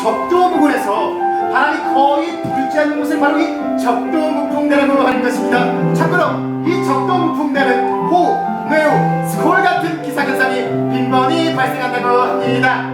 적도 부근에서 바람이 거의 불지 않는 곳을 바로 이 적도 무풍대라고 하는 것입니다. 참고로 이 적도 무풍대는 호, 매우 스콜 같은 기상현상이 빈번히 발생한다고 합니다.